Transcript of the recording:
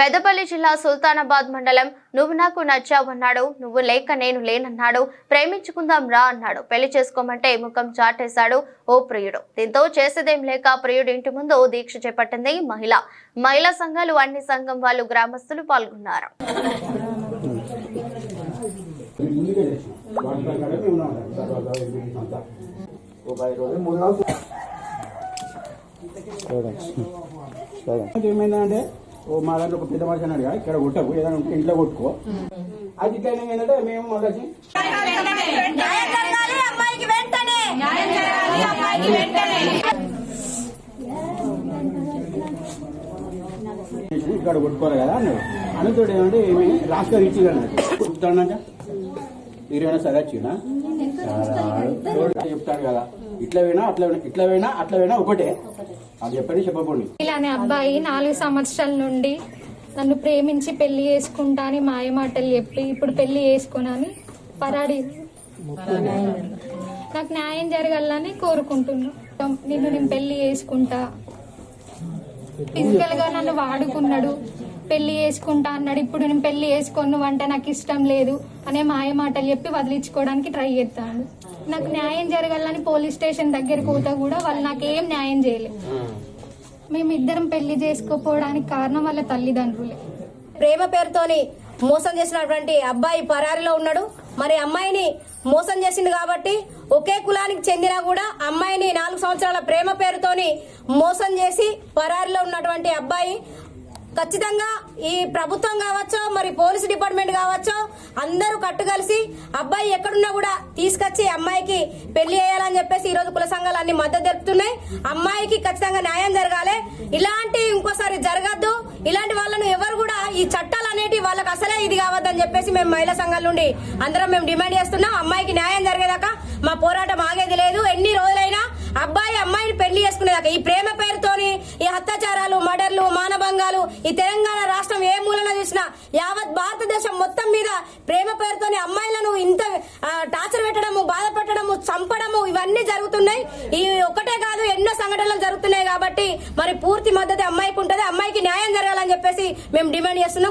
పెద్దపల్లి జిల్లా సుల్తానాబాద్ మండలం నువ్వు నాకు నచ్చావన్నాడు. నువ్వు లేక నేను లేనన్నాడు. ప్రేమించుకుందాం రా అన్నాడు. పెళ్ళి చేసుకోమంటే ముఖం చాటేశాడు ఓ ప్రియుడు. దీంతో చేసేదేం లేక ప్రియుడి ఇంటి ముందు దీక్ష చేపట్టింది మహిళ. మహిళా సంఘాలు అన్ని సంఘం వాళ్ళు గ్రామస్తులు పాల్గొన్నారు. ఏమైందంటే ఓ మా దాంట్లో ఒక పెద్ద మనిషి అన్నాడు కదా, ఇక్కడ కొట్టకు ఏదైనా ఉంటే ఇంట్లో కొట్టుకో. అది ఇట్లా ఏంటంటే మేము వెంటనే ఇక్కడ కొట్టుకోరు కదా అన్నాడు. అనుతోడు ఏమంటే ఏమి? గారు ఇచ్చి చెప్తాడాక ఇరవై సరే వచ్చినా చెప్తాడు కదా. ఇట్లా పోయినా అట్లా పోయినా ఇట్లా పోయినా అట్లా పోయినా ఒకటే. అది చెప్పండి చెప్పకండి ఇలానే అబ్బాయి నాలుగు సంవత్సరాల నుండి నన్ను ప్రేమించి పెళ్ళి చేసుకుంటా అని మాయమాటలు చెప్పి ఇప్పుడు పెళ్ళి చేసుకున్నాను. పరాడి. నాకు న్యాయం జరగాలని కోరుకుంటున్నా. నిన్ను నేను పెళ్ళి చేసుకుంటా. ఫిజికల్గా నన్ను వాడుకున్నాడు. పెళ్ళి చేసుకుంటా అన్నాడు. ఇప్పుడు నేను పెళ్ళి చేసుకోను అంటే నాకు ఇష్టం లేదు అనే మాయ మాటలు చెప్పి వదిలించుకోవడానికి ట్రై చేస్తాను నాకు న్యాయం జరగాలని పోలీస్ స్టేషన్ దగ్గరికి పోతా కూడా వాళ్ళు నాకు ఏం న్యాయం చేయలేదు మేమిద్దరం పెళ్ళి చేసుకోపోవడానికి కారణం వాళ్ళ తల్లిదండ్రులే. ప్రేమ పేరుతోని మోసం చేసినటువంటి అబ్బాయి పరారిలో ఉన్నాడు. మరి అమ్మాయిని మోసం చేసింది కాబట్టి ఒకే కులానికి చెందినా కూడా అమ్మాయిని నాలుగు సంవత్సరాల ప్రేమ పేరుతోని మోసం చేసి పరారిలో ఉన్నటువంటి అబ్బాయి ఖచ్చితంగా ఈ ప్రభుత్వం కావచ్చో మరి పోలీస్ డిపార్ట్మెంట్ కావచ్చో అందరూ కట్టుకలిసి అబ్బాయి ఎక్కడున్నా కూడా తీసుకొచ్చి అమ్మాయికి పెళ్ళి చేయాలని చెప్పేసి ఈ రోజు కుల సంఘాలు అన్ని మద్దతు తెలుపుతున్నాయి. అమ్మాయికి ఖచ్చితంగా న్యాయం జరగాలి. ఇలాంటి ఇంకోసారి జరగద్దు. ఇలాంటి వాళ్ళను ఎవరు కూడా ఈ చట్టాలు అనేటివి వాళ్ళకి అసలే ఇది కావద్దని చెప్పేసి మేము మహిళా సంఘాల నుండి అందరం మేము డిమాండ్ చేస్తున్నాం. అమ్మాయికి న్యాయం జరిగేదాకా మా పోరాటం ఆగేది లేదు. ఎన్ని రోజులైనా అబ్బాయి అమ్మాయిని పెళ్ళి చేసుకునేదాకా ఈ ప్రేమ పేరుతోని ఈ అత్యాచారాలు మర్డర్లు ఈ తెలంగాణ రాష్ట్రం ఏ మూలన చూసినా యావత్ భారతదేశం మొత్తం మీద ప్రేమ పేరుతోని అమ్మాయిలను ఇంత టార్చర్ పెట్టడము బాధ పెట్టడము చంపడము ఇవన్నీ జరుగుతున్నాయి. ఈ ఒకటే కాదు ఎన్నో సంఘటనలు జరుగుతున్నాయి కాబట్టి మరి పూర్తి మద్దతు అమ్మాయికి ఉంటుంది. అమ్మాయికి న్యాయం జరగాలని చెప్పేసి మేము డిమాండ్ చేస్తున్నాం.